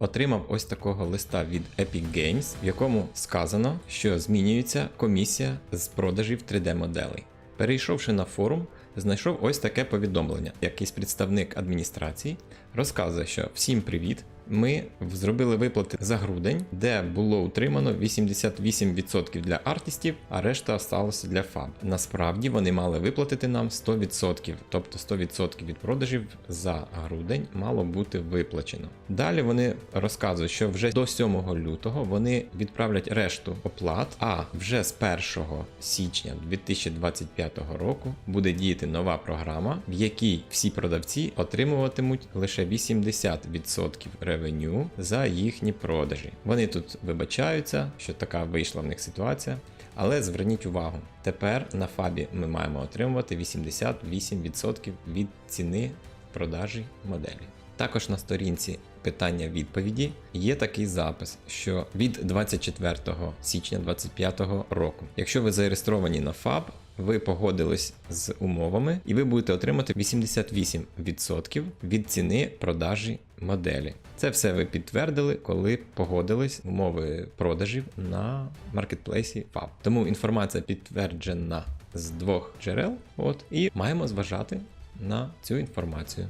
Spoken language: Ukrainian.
отримав ось такого листа від Epic Games, в якому сказано, що змінюється комісія з продажів 3D-моделей. Перейшовши на форум, знайшов ось таке повідомлення. Якийсь представник адміністрації розказує, що всім привіт. Ми зробили виплати за грудень, де було утримано 88% для артистів, а решта осталося для фаб. Насправді вони мали виплатити нам 100%, тобто 100% від продажів за грудень мало бути виплачено. Далі вони розказують, що вже до 7 лютого вони відправлять решту оплат, а вже з 1 січня 2025 року буде діяти нова програма, в якій всі продавці отримуватимуть лише 80% ревеню за їхні продажі. Вони тут вибачаються, що така вийшла в них ситуація. Але зверніть увагу, тепер на фабі ми маємо отримувати 88% від ціни продажі моделі. Також на сторінці питання відповіді є такий запис, що від 24 січня 2025 року, якщо ви зареєстровані на ФАБ, ви погодились з умовами, і ви будете отримати 88% від ціни продажі моделі. Це все ви підтвердили, коли погодились умови продажів на маркетплейсі FAB. Тому інформація підтверджена з двох джерел, от, і маємо зважати на цю інформацію.